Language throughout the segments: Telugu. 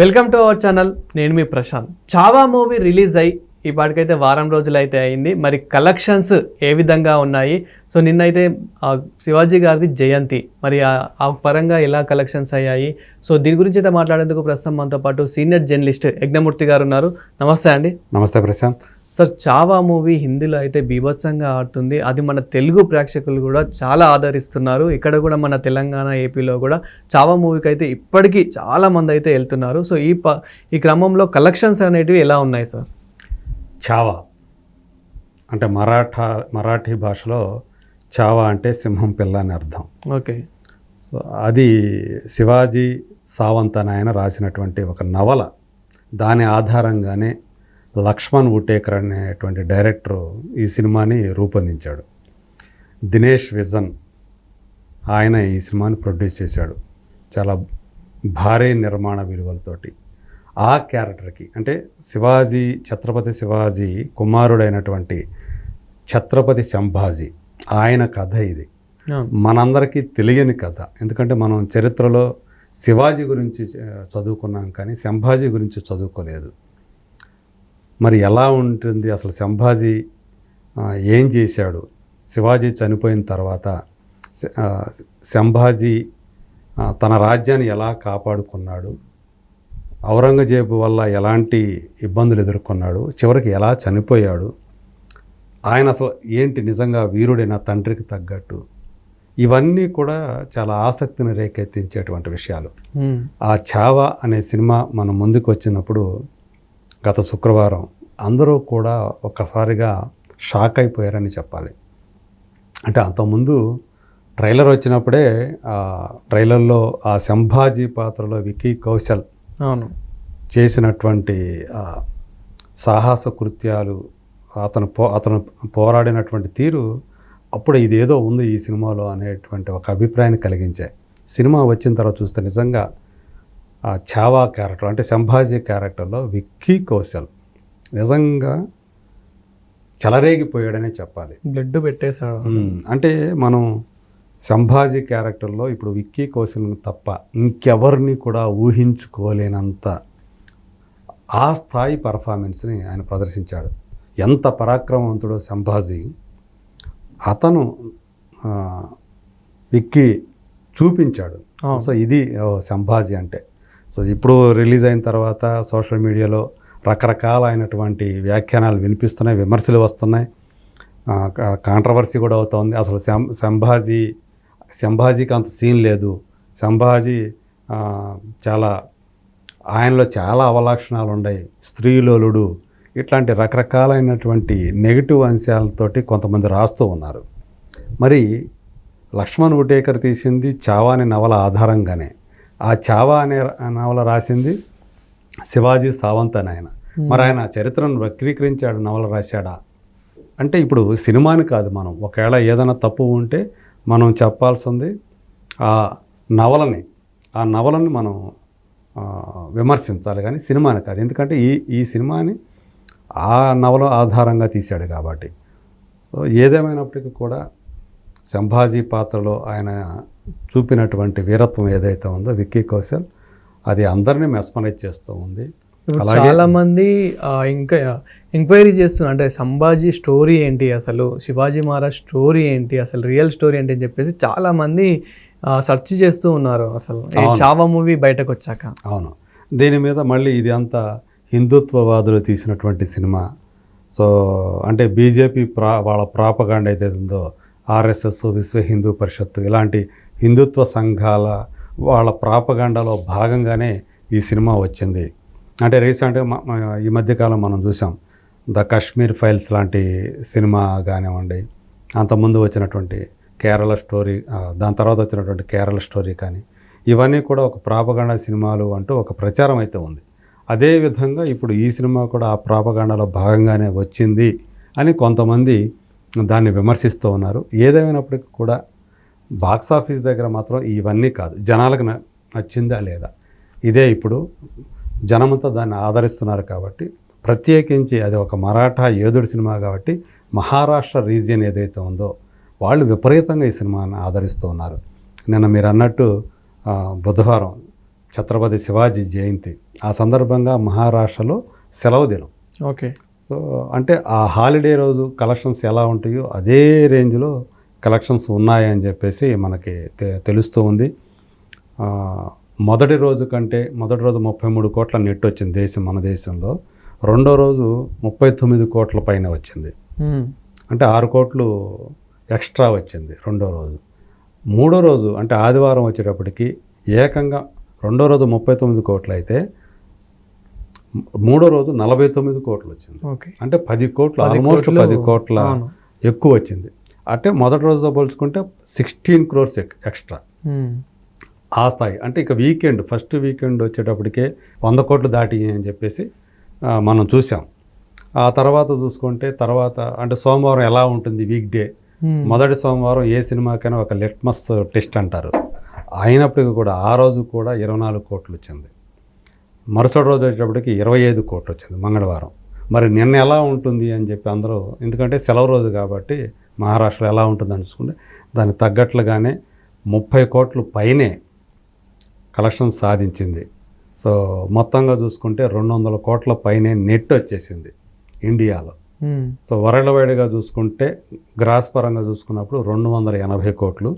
వెల్కమ్ టు అవర్ ఛానల్ నేను మీ ప్రశాంత్. చావా మూవీ రిలీజ్ అయ్యి ఇప్పటికైతే వారం రోజులు అయితే అయింది. మరి కలెక్షన్స్ ఏ విధంగా ఉన్నాయి? సో నిన్నైతే శివాజీ గారిది జయంతి. మరి ఆ ఆ పరంగా ఎలా కలెక్షన్స్ అయ్యాయి? సో దీని గురించి అయితే మాట్లాడేందుకు ప్రస్తుతం మనతో పాటు సీనియర్ జర్నలిస్ట్ యజ్ఞమూర్తి గారు ఉన్నారు. నమస్తే అండి. నమస్తే ప్రశాంత్. సార్ చావా మూవీ హిందీలో అయితే బీభత్సంగా ఆడుతుంది. అది మన తెలుగు ప్రేక్షకులు కూడా చాలా ఆదరిస్తున్నారు. ఇక్కడ కూడా మన తెలంగాణ ఏపీలో కూడా చావా మూవీకి అయితే ఇప్పటికీ చాలా మంది అయితే వెళ్తున్నారు. సో ఈ ప ఈ క్రమంలో కలెక్షన్స్ అనేటివి ఎలా ఉన్నాయి సార్? చావా. అంటే మరాఠా మరాఠీ భాషలో చావా అంటే సింహం పిల్ల అని అర్థం. ఓకే. సో అది శివాజీ సావంత్ అని ఆయన రాసినటువంటి ఒక నవల. దాని ఆధారంగానే లక్ష్మణ్ ఉటేకర్ అనేటువంటి డైరెక్టర్ ఈ సినిమాని రూపొందించాడు. దినేష్ విజన్ ఆయన ఈ సినిమాని ప్రొడ్యూస్ చేశాడు. చాలా భారీ నిర్మాణ విలువలతోటి. ఆ క్యారెక్టర్కి అంటే శివాజీ ఛత్రపతి శివాజీ కుమారుడైనటువంటి ఛత్రపతి సంభాజీ ఆయన కథ ఇది. మనందరికీ తెలియని కథ. ఎందుకంటే మనం చరిత్రలో శివాజీ గురించి చదువుకున్నాం కానీ సంభాజీ గురించి చదువుకోలేదు. మరి ఎలా ఉంటుంది అసలు సంభాజీ ఏం చేశాడు? శివాజీ చనిపోయిన తర్వాత సంభాజీ తన రాజ్యాన్ని ఎలా కాపాడుకున్నాడు? ఔరంగజేబు వల్ల ఎలాంటి ఇబ్బందులు ఎదుర్కొన్నాడు? చివరికి ఎలా చనిపోయాడు? ఆయన అసలు ఏంటి నిజంగా వీరుడైన తండ్రికి తగ్గట్టు? ఇవన్నీ కూడా చాలా ఆసక్తిని రేకెత్తించేటువంటి విషయాలు. ఆ చావా అనే సినిమా మన ముందుకు వచ్చినప్పుడు గత శుక్రవారం అందరూ కూడా ఒక్కసారిగా షాక్ అయిపోయారని చెప్పాలి. అంటే అంతకుముందు ట్రైలర్ వచ్చినప్పుడే ట్రైలర్లో ఆ సంభాజీ పాత్రలో విక్కీ కౌశల్ అవును. చేసినటువంటి సాహస కృత్యాలు అతను పో అతను పోరాడినటువంటి తీరు అప్పుడు ఇదేదో ఉంది ఈ సినిమాలో అనేటువంటి ఒక అభిప్రాయాన్ని కలిగించాయి. సినిమా వచ్చిన తర్వాత చూస్తే నిజంగా ఆ చావా క్యారెక్టర్ అంటే సంభాజీ క్యారెక్టర్లో విక్కీ కౌశల్ నిజంగా చెలరేగిపోయాడనే చెప్పాలి. బ్లడ్ పెట్టేశాడు. అంటే మనం సంభాజీ క్యారెక్టర్లో ఇప్పుడు విక్కీ కౌశల్ తప్ప ఇంకెవరిని కూడా ఊహించుకోలేనంత ఆ స్థాయి పర్ఫార్మెన్స్ని ఆయన ప్రదర్శించాడు. ఎంత పరాక్రమవంతుడో సంభాజీ. అతను విక్కీ చూపించాడు. సో ఇది సంభాజీ అంటే. సో ఇప్పుడు రిలీజ్ అయిన తర్వాత సోషల్ మీడియాలో రకరకాలైనటువంటి వ్యాఖ్యానాలు వినిపిస్తున్నాయి విమర్శలు వస్తున్నాయి. కాంట్రవర్సీ కూడా అవుతోంది. అసలు శం సంభాజీ సంభాజీకి అంత సీన్ లేదు. సంభాజీ చాలా ఆయనలో చాలా అవలక్షణాలు ఉన్నాయి స్త్రీలోలుడు ఇట్లాంటి రకరకాలైనటువంటి నెగిటివ్ అంశాలతోటి కొంతమంది రాస్తూ ఉన్నారు. మరి లక్ష్మణ్ ఉటేకర్ తీసింది చావాని నవల ఆధారంగానే. ఆ చావా అనే నవల రాసింది శివాజీ సావంత్ అని ఆయన. మరి ఆయన చరిత్రను వక్రీకరించాడు నవల రాశాడా? అంటే ఇప్పుడు సినిమాని కాదు మనం. ఒకవేళ ఏదైనా తప్పు ఉంటే మనం చెప్పాల్సింది ఆ నవలని ఆ నవలని మనం విమర్శించాలి కానీ సినిమాని కాదు. ఎందుకంటే ఈ ఈ సినిమాని ఆ నవల ఆధారంగా తీశాడు కాబట్టి. సో ఏదేమైనప్పటికీ కూడా సంభాజీ పాత్రలో ఆయన చూపినటువంటి వీరత్వం ఏదైతే ఉందో విక్కీ కౌశల్ అది అందరినీ మెస్మరైజ్ చేస్తూ ఉంది. చాలా మంది ఇంకా ఎంక్వైరీ చేస్తున్నారు. అంటే సంభాజీ స్టోరీ ఏంటి అసలు? శివాజీ మహారాజ్ స్టోరీ ఏంటి? అసలు రియల్ స్టోరీ ఏంటి అని చెప్పేసి చాలా మంది సెర్చ్ చేస్తూ ఉన్నారు అసలు. చావా మూవీ బయటకు వచ్చాక? అవును. దీని మీద మళ్ళీ ఇది అంతా హిందుత్వవాదులు తీసినటువంటి సినిమా. సో అంటే బీజేపీ ప్రా వాళ్ళ ప్రాపగాండ అయితే ఉందో ఆర్ఎస్ఎస్ విశ్వ హిందూ పరిషత్తు ఇలాంటి హిందుత్వ సంఘాల వాళ్ళ ప్రాపగాండలో భాగంగానే ఈ సినిమా వచ్చింది. అంటే రీసెంట్గా ఈ మధ్యకాలం మనం చూసాం. ద కాశ్మీర్ ఫైల్స్ లాంటి సినిమా కానివ్వండి అంతకుముందు వచ్చినటువంటి కేరళ స్టోరీ దాని తర్వాత వచ్చినటువంటి కేరళ స్టోరీ కానీ ఇవన్నీ కూడా ఒక ప్రాపగాండ సినిమాలు అంటూ ఒక ప్రచారం అయితే ఉంది. అదేవిధంగా ఇప్పుడు ఈ సినిమా కూడా ఆ ప్రాపగాండలో భాగంగానే వచ్చింది అని కొంతమంది దాన్ని విమర్శిస్తూ ఉన్నారు. ఏదేమైనప్పటికీ కూడా బాక్స్ ఆఫీస్ దగ్గర మాత్రం ఇవన్నీ కాదు. జనాలకు నచ్చిందా లేదా? ఇదే ఇప్పుడు జనమంతా దాన్ని ఆదరిస్తున్నారు కాబట్టి ప్రత్యేకించి అది ఒక మరాఠా యోధుడి సినిమా కాబట్టి మహారాష్ట్ర రీజియన్ ఏదైతే ఉందో వాళ్ళు విపరీతంగా ఈ సినిమాని ఆదరిస్తూ ఉన్నారు. నిన్న మీరు అన్నట్టు బుధవారం ఛత్రపతి శివాజీ జయంతి ఆ సందర్భంగా మహారాష్ట్రలో సెలవు దినం. ఓకే. సో అంటే ఆ హాలిడే రోజు కలెక్షన్స్ ఎలా ఉంటాయో అదే రేంజ్లో కలెక్షన్స్ ఉన్నాయని చెప్పేసి మనకి తెలుస్తూ ఉంది. మొదటి రోజు కంటే మొదటి రోజు ముప్పై మూడు కోట్ల నెట్ వచ్చింది దేశం మన దేశంలో. రెండో రోజు ముప్పై తొమ్మిది కోట్ల పైన వచ్చింది. అంటే ఆరు కోట్లు ఎక్స్ట్రా వచ్చింది రెండో రోజు. మూడో రోజు అంటే ఆదివారం వచ్చేటప్పటికి ఏకంగా రెండో రోజు ముప్పై తొమ్మిది కోట్లు అయితే మూడో రోజు నలభై తొమ్మిది కోట్లు వచ్చింది. ఓకే. అంటే పది కోట్లు ఆల్మోస్ట్ పది కోట్ల. ఎక్కువ వచ్చింది. అంటే మొదటి రోజుతో పోల్చుకుంటే సిక్స్టీన్ క్రోర్స్ ఎక్స్ట్రా. ఆ స్థాయి. అంటే ఇక వీకెండ్ ఫస్ట్ వీకెండ్ వచ్చేటప్పటికే వంద కోట్లు దాటి అని చెప్పేసి మనం చూసాం. ఆ తర్వాత చూసుకుంటే తర్వాత అంటే సోమవారం ఎలా ఉంటుంది వీక్ డే మ్మ్. మొదటి సోమవారం ఏ సినిమాకైనా ఒక లిట్మస్ టెస్ట్ అంటారు. అయినప్పటికీ కూడా ఆ రోజు కూడా ఇరవై నాలుగు కోట్లు వచ్చింది. మరుసటి రోజు వచ్చేటప్పటికి ఇరవై ఐదు కోట్లు వచ్చింది మంగళవారం. మరి నిన్న ఎలా ఉంటుంది అని చెప్పి అందరూ ఎందుకంటే సెలవు రోజు కాబట్టి మహారాష్ట్రలో ఎలా ఉంటుందని చూసుకుంటే దానికి తగ్గట్లుగానే ముప్పై కోట్లు పైనే కలెక్షన్ సాధించింది. సో మొత్తంగా చూసుకుంటే రెండు వందల కోట్ల పైనే నెట్ వచ్చేసింది ఇండియాలో. సో వరల్డ్ వైడ్గా చూసుకుంటే గ్రాస్ పరంగా చూసుకున్నప్పుడు రెండు వందల ఎనభై కోట్లు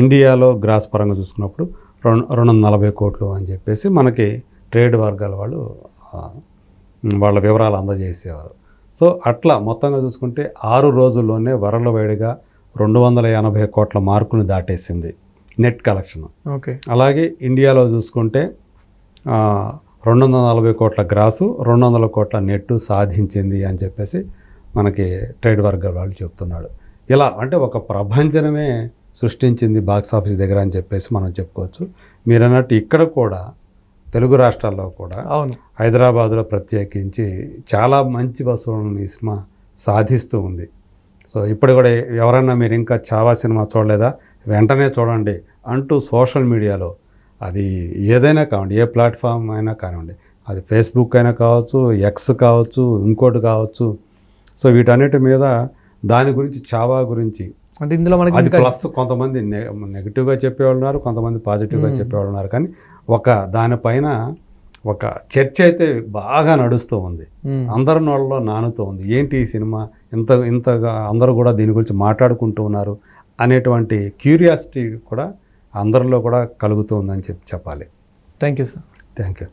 ఇండియాలో గ్రాస్ పరంగా చూసుకున్నప్పుడు రెండు రెండు వందల నలభై కోట్లు అని చెప్పేసి మనకి ట్రేడ్ వర్గాల వాళ్ళు వాళ్ళ వివరాలు అందజేసేవారు. సో అట్లా మొత్తంగా చూసుకుంటే ఆరు రోజుల్లోనే వరల్డ్ వైడ్గా రెండు వందల ఎనభై కోట్ల మార్కుని దాటేసింది నెట్ కలెక్షన్. ఓకే. అలాగే ఇండియాలో చూసుకుంటే రెండు వందల నలభై కోట్ల గ్రాసు రెండు వందల కోట్ల నెట్టు సాధించింది అని చెప్పేసి మనకి ట్రేడ్ వర్గాల వాళ్ళు చెప్తున్నాడు ఇలా అంటే ఒక ప్రభంజనమే సృష్టించింది బాక్స్ ఆఫీస్ దగ్గర అని చెప్పేసి మనం చెప్పుకోవచ్చు. మీరు అన్నట్టు ఇక్కడ కూడా తెలుగు రాష్ట్రాల్లో కూడా అవును. హైదరాబాద్లో ప్రత్యేకించి చాలా మంచి వసూళ్ళను ఈ సినిమా సాధిస్తూ ఉంది. సో ఇప్పుడు కూడా ఎవరైనా మీరు ఇంకా చావా సినిమా చూడలేదా? వెంటనే చూడండి అంటూ సోషల్ మీడియాలో అది ఏదైనా కావండి ఏ ప్లాట్ఫామ్ అయినా కానివ్వండి అది ఫేస్బుక్ అయినా కావచ్చు ఎక్స్ కావచ్చు ఇంకోటి కావచ్చు. సో వీటన్నిటి మీద దాని గురించి చావా గురించి అంటే ఇందులో మనకి అది ప్లస్ కొంతమంది నె- నెగిటివ్గా చెప్పేవాళ్ళు ఉన్నారు కొంతమంది పాజిటివ్గా చెప్పేవాళ్ళు ఉన్నారు కానీ ఒక దానిపైన ఒక చర్చ అయితే బాగా నడుస్తూ ఉంది. అందరి నోళ్ళలో నానుతూ ఉంది. ఏంటి ఈ సినిమా? ఇంత ఇంతగా అందరూ కూడా దీని గురించి మాట్లాడుకుంటూ ఉన్నారు అనేటువంటి క్యూరియాసిటీ కూడా అందరిలో కూడా కలుగుతూ ఉందని చెప్పి చెప్పాలి. Thank you sir. Thank you